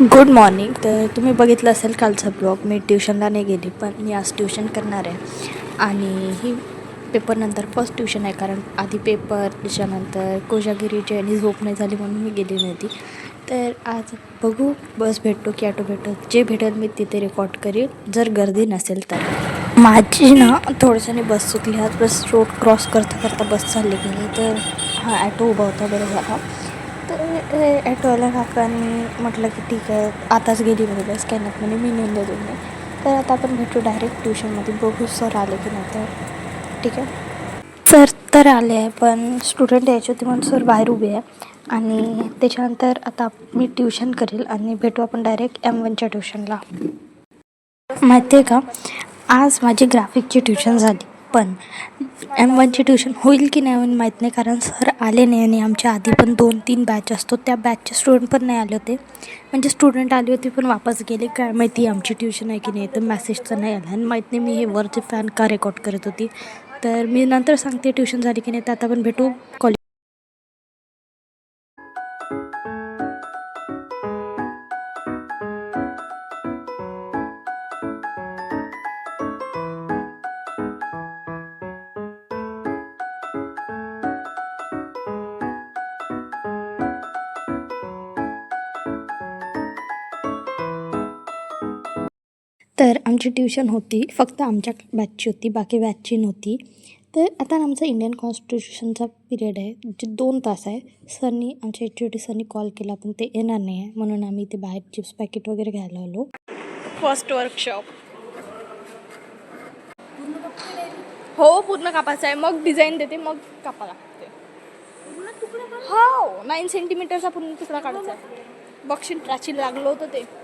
Good morning तर तुम्ही बघितलं असेल कालचा ब्लॉग मी ट्युशनला नाही गेली पण मी आज ट्युशन करणार आहे. आणि ही पेपरनंतर फर्स्ट ट्युशन आहे कारण आधी पेपर त्याच्यानंतर कोजागिरीची आणि झोप नाही झाली म्हणून मी गेली नव्हती. तर आज बघू बस भेटतो की ऑटो भेटतो. जे भेटेल मी तिथे रेकॉर्ड करेन. जर गर्दी नसेल तर. माझी ना थोडंसं बस चुकली आज बस रोड क्रॉस करता करता बस चालली गेली. तर हा ॲटो उभा होता बरं झाला तर ॲटोवाल्या काकांनी म्हटलं की ठीक आहे आताच गेली म्हणजे स्कॅनर म्हणजे मी नेऊन देतो म्हणे. तर आता आपण भेटू डायरेक्ट ट्युशनमध्ये बघू सर आले की नाही तर. ठीक आहे? सर तर आले आहे पण स्टुडंट यायचे होते म्हणून सर बाहेर उभे आहे. आणि त्याच्यानंतर आता मी ट्युशन करेल आणि भेटू आपण डायरेक्ट एम वनच्या ट्युशनला माहिती आहे का? आज माझी ग्राफिकची ट्युशन झाली. पण एम वनची ट्युशन होईल की नाही होईल माहीत नाही. कारण सर आले नाही आणि आमच्या आधी पण दोन तीन बॅच असतो. त्या बॅचचे स्टुडंट पण नाही आले होते. म्हणजे स्टुडंट आले होते पण वापस गेले. काय माहिती आमची ट्युशन आहे की नाही? तर मॅसेजचं नाही आलं. आणि माहीत नाही मी हे वरचे फॅन का रेकॉर्ड करत होती. तर मी नंतर सांगते ट्युशन झाली की नाही. तर आता पण भेटू. कॉलेज तर आमची ट्युशन होती फक्त आमच्या बॅचची होती बाकी बॅचची नव्हती. तर आता आमचा इंडियन कॉन्स्टिट्यूशनचा पिरियड आहे जे दोन तास आहे. सरनी आमच्या एच टी सरनी कॉल केला पण ते येणार नाही आहे. म्हणून आम्ही ते बाहेर चिप्स पॅकेट वगैरे घ्यायला आलो. फर्स्ट वर्कशॉप हो पूर्ण कापायचं आहे. मग डिझाईन देते मग कापा लागते. हो नाईन सेंटीमीटरचा पूर्ण तुकडा काढायचा आहे. प्राचीन लागलं होतं ते.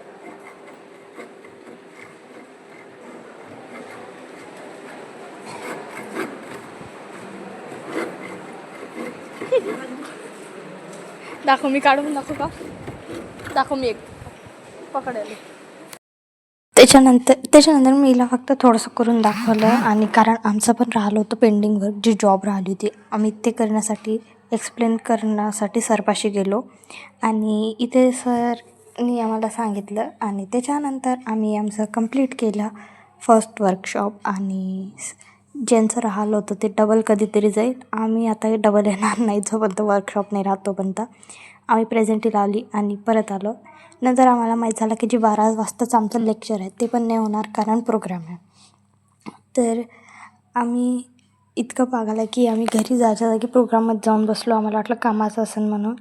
दाखव मी काढून दाखव का? दाखव मी एक. पकडेल. त्याच्यानंतर त्याच्यानंतर मी हिला फक्त थोडंसं करून दाखवलं आणि कारण आमचं पण राहिलं होतं पेंडिंग वर्क जी जॉब राहिली होती आम्ही ते करण्यासाठी एक्सप्लेन करण्यासाठी सरपाशी गेलो. आणि इथे सरनी आम्हाला सांगितलं आणि त्याच्यानंतर आम्ही आमचं कंप्लीट केलं फर्स्ट वर्कशॉप आणि ज्यांचं राहिलं होतं ते डबल कधीतरी जाईल. आम्ही आता डबल येणार नाही जोपर्यंत वर्कशॉप नाही राहत तोपर्यंत. आम्ही प्रेझेंटी लावली आणि परत आलो. नंतर आम्हाला माहीत झालं की जे बारा वाजताचं आमचं लेक्चर आहे ते पण नाही होणार कारण प्रोग्राम आहे. तर आम्ही इतकं पागाला की आम्ही घरी जायच्या जागी प्रोग्राममध्ये जाऊन बसलो. आम्हाला वाटलं कामाचं असेल म्हणून.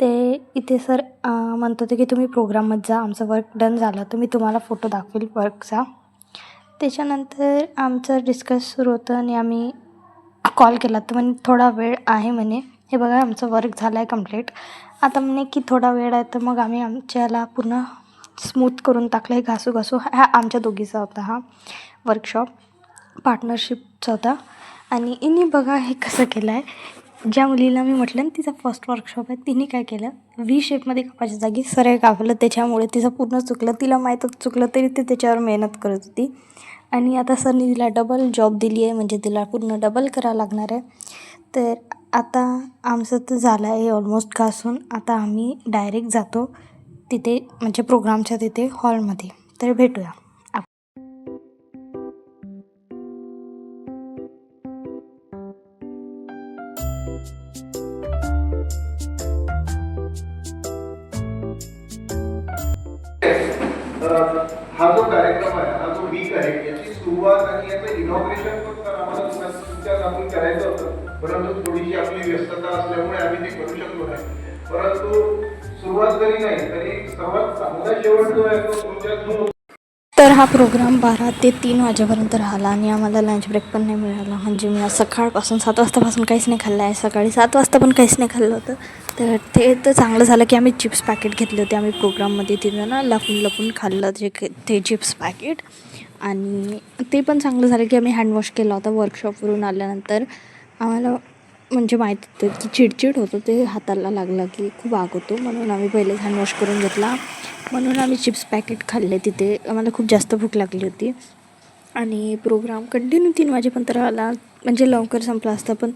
ते इथे सर म्हणत होते की तुम्ही प्रोग्राममध्ये जा. आमचं वर्क डन झालं. तर मी तुम्हाला फोटो दाखवेल वर्कचा त्याच्यानंतर आमचं डिस्कस सुरू होतं आणि आम्ही कॉल केला. तर म्हणे थोडा वेळ आहे म्हणे. हे बघा आमचं वर्क झालं आहे कंप्लीट आता म्हणे की थोडा वेळ आहे तर मग आम्ही आमच्याला पूर्ण स्मूथ करून टाकलं आहे घासू घासू हा आमच्या दोघीचा होता हा वर्कशॉप पार्टनरशिपचा होता. आणि इनी बघा हे कसं केलं आहे ज्या मुलीला मी म्हटलं ना तिचा फर्स्ट वर्कशॉप आहे तिने काय केलं? व्ही शेपमध्ये कापायच्या जागी सरळ कापलं त्याच्यामुळे तिचं पूर्ण चुकलं. तिला माहीतच चुकलं तरी ती त्याच्यावर मेहनत करत होती. आणि आता सरनी तिला डबल जॉब दिली आहे म्हणजे तिला पूर्ण डबल करावं लागणार आहे. तर आता आमचं तर झालं आहे ऑलमोस्ट घासून. आता आम्ही डायरेक्ट जातो तिथे म्हणजे प्रोग्रामच्या तिथे हॉलमध्ये तर भेटूया. हा जो कार्यक्रम आहे हा जो वीक आहे याची सुरुवात आणि याचं इनॉग्रेशन पण तर आम्हाला तुमच्यात आपण करायचं होतं. परंतु थोडीशी आपली व्यस्तता असल्यामुळे आम्ही ते करू शकलो नाही. परंतु सुरुवात जरी नाही तरी सर्वात चांगला शेवट जो आहे तो तुमच्या जो तर हा प्रोग्राम बारा ते तीन वाजेपर्यंत राहिला आणि आम्हाला लंच ब्रेक पण नाही मिळाला. म्हणजे मी आज सकाळपासून सात वाजतापासून काहीच नाही खाल्लं आहे. सकाळी सात वाजता पण काहीच नाही खाल्लं होतं. तर ते तर चांगलं झालं की आम्ही चिप्स पॅकेट घेतले होते. आम्ही प्रोग्राममध्ये तिथं ना लपून लपून खाल्लं जे ते चिप्स पॅकेट आणि ते पण चांगलं झालं की आम्ही हँडवॉश केला होता वर्कशॉपवरून आल्यानंतर. आम्हाला म्हणजे माहीत होतं की चिडचिड होतं. ते हाताला लागलं की खूप आग होतो. म्हणून आम्ही पहिलेच हँडवॉश करून घेतला. म्हणून आम्ही चिप्स पॅकेट खाल्ले तिथे. आम्हाला खूप जास्त भूक लागली होती. आणि प्रोग्राम कंटिन्यू तीन वाजेपर्यंत राहिला. म्हणजे लवकर संपला असता पण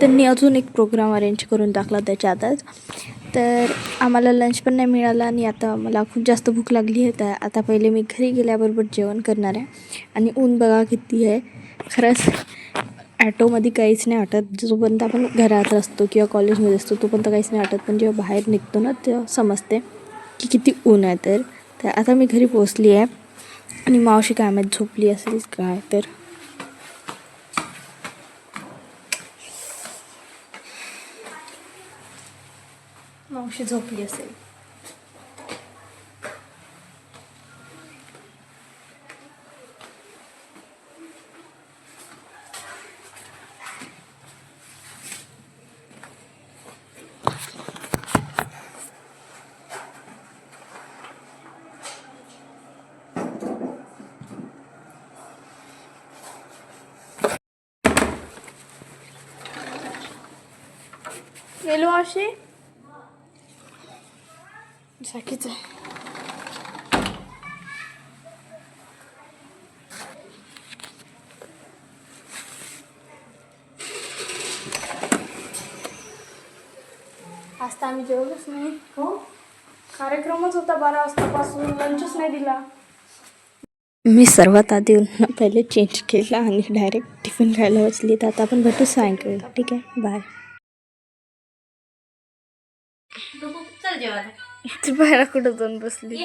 त्यांनी अजून एक प्रोग्राम अरेंज करून टाकला त्याच्या आताच. तर आम्हाला लंच पण नाही मिळाला आणि आता मला खूप जास्त भूक लागली आहे. तर आता पहिले मी घरी गेल्याबरोबर जेवण करणार आहे. आणि ऊन बघा किती आहे. खरंच ॲटोमध्ये काहीच नाही वाटत. जोपर्यंत आपण घरात असतो किंवा कॉलेजमध्ये असतो तोपर्यंत काहीच नाही वाटत. पण जेव्हा बाहेर निघतो ना तेव्हा समजते. की किती ऊन आहे तर. तर आता मी घरी पोचली आहे. आणि मावशी काय माहीत झोपली असेल काय तर. मावशी झोपली असेल. गेलो अशी साकीच आहे आज तर आम्ही जेवलोच नाही हो? कार्यक्रमच होता बारा वाजतापासून लंचच नाही दिला. मी सर्वात आधी पहिले चेंज केला आणि डायरेक्ट टिफिन खायला बसली. तर आता आपण भेटू सायंकाळी. ठीक आहे? बाय ती बाहेर कुठं जाऊन बसली?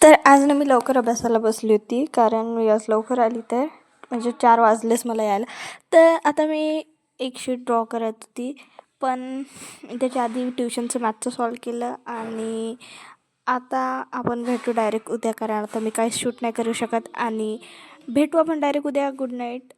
तर आज ना मी लवकर अभ्यासाला बसली होती कारण मी आज लवकर आली तर म्हणजे चार वाजलेच मला यायला. तर आता मी एक शीट ड्रॉ करत होती पण त्याच्या आधी ट्युशनचं मॅथचं सॉल्व केलं आणि आता आपण भेटू डायरेक्ट उद्या कारण आता मी काहीच शूट नाही करू शकत आणि भेटू आपण डायरेक्ट उद्या. Good night